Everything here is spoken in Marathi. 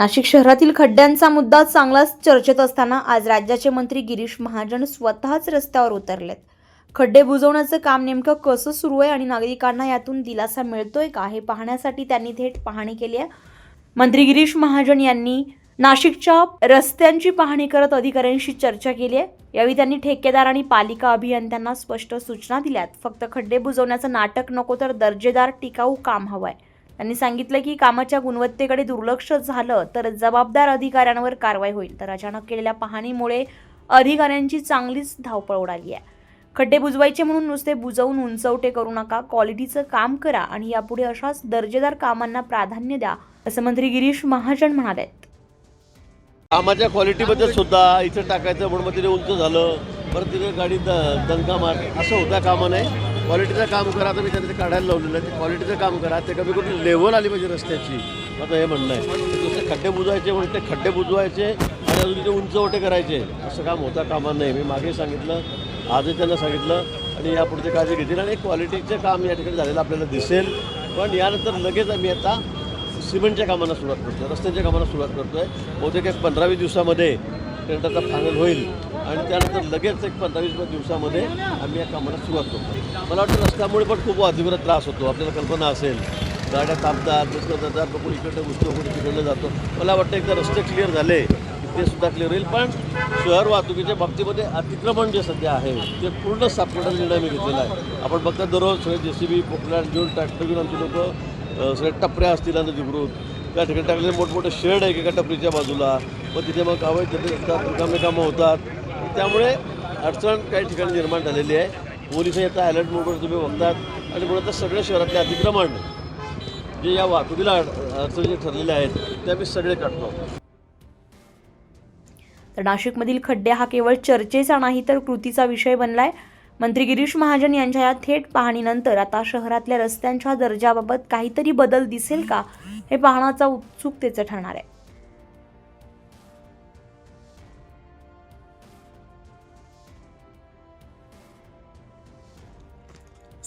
नाशिक शहरातील खड्ड्यांचा मुद्दा चांगलाच चर्चेत असताना आज राज्याचे मंत्री गिरीश महाजन स्वतःच रस्त्यावर उतरलेत. खड्डे बुजवण्याचं काम नेमकं कसं सुरू आहे आणि नागरिकांना यातून दिलासा मिळतोय का हे पाहण्यासाठी त्यांनी थेट पाहणी केली आहे. मंत्री गिरीश महाजन यांनी नाशिकच्या रस्त्यांची पाहणी करत अधिकाऱ्यांशी चर्चा केली आहे. यावेळी त्यांनी ठेकेदार आणि पालिका अभियंत्यांना स्पष्ट सूचना दिल्यात. फक्त खड्डे बुजवण्याचं नाटक नको तर दर्जेदार टिकाऊ काम हवं आहे त्यांनी सांगितलं की कामाच्या गुणवत्तेकडे दुर्लक्ष झालं तर जबाबदार अधिकाऱ्यांवर कारवाई होईल. तर अचानक केलेल्या पाहणीमुळे अधिकाऱ्यांची चांगलीच धावपळ उडाली आहे. खड्डे बुजवायचे म्हणून नुसते बुजवून उंचवटे करू नका क्वालिटीचं काम करा आणि यापुढे अशाच दर्जेदार कामांना प्राधान्य द्या असं मंत्री गिरीश महाजन म्हणाले कामाच्या क्वालिटीबद्दल सुद्धा इथं टाकायचं म्हणून उंच झालं परत तिथे गाडी दणका मार असं होता कामा नाही क्वालिटीचं काम करा आता मी त्यांना ते काढायला लावलेलं आहे. ते क्वालिटीचं काम करा. ते कमी करून लेवल आली पाहिजे रस्त्याची? आता हे म्हणणं आहे. नुसते खड्डे बुजवायचे म्हणून ते खड्डे बुजवायचे आणि अजून तिथे उंच ओटे करायचे. असं काम होता कामा नाही मी मागे सांगितलं आजही त्यांना सांगितलं आणि यापुढचे काळजी घेतील आणि क्वालिटीचं काम या ठिकाणी झालेलं आपल्याला दिसेल. पण यानंतर लगेच आम्ही आता सिमेंटच्या कामांना सुरुवात करतोय रस्त्यांच्या कामांना सुरुवात करतो आहे बहुतेक एक पंधरावीस दिवसामध्ये टेंडरचा फायनल होईल. आणि त्यानंतर लगेच एक पंधरा वीस दिवसामध्ये आम्ही या कामाला सुरुवात करतो. मला वाटतं रस्त्यामुळे पण खूप अतिव्र त्रास होतो. आपल्याला कल्पना असेल गाड्या थांबतात दुसरं जातात बघून इकडे गोष्टी कोणी तिकडे जातो. मला वाटतं एकदा रस्ते क्लिअर झाले ते सुद्धा क्लिअर होईल. पण शहर वाहतुकीच्या बाबतीमध्ये अतिक्रमण जे सध्या आहे ते पूर्ण साफ करण्याचा निर्णय मी घेतलेला आहे. आपण बघता दररोज सगळे जे सी बी पोकलँड घेऊन ट्रॅक्टर घेऊन आमचे लोक सगळ्या टपऱ्या असतील आणि त्या ठिकाणी टाकलेले मोठमोठे शेड आहे एका टपरीच्या बाजूला. मग तिथे मग अवैध तिथे असतात रिकामे कामं होतात. त्यामुळे अडचण काही ठिकाणी निर्माण झालेली आहे. पोलिसही आता अलर्ट मोडवर तुम्ही बघतात. आणि म्हणून आता सगळ्या शहरातले अतिक्रमण जे या वाहतुकीला अडचणी जे ठरलेल्या आहेत ते आम्ही सगळे काढतो. तर नाशिकमधील खड्डे हा केवळ चर्चेचा नाही तर कृतीचा विषय बनलाय. मंत्री गिरीश महाजन यांच्या या थेट पाहणीनंतर आता शहरातल्या रस्त्यांच्या दर्जाबाबत काहीतरी बदल दिसेल का हे पाहण्याचा उत्सुकतेचं ठरणार आहे.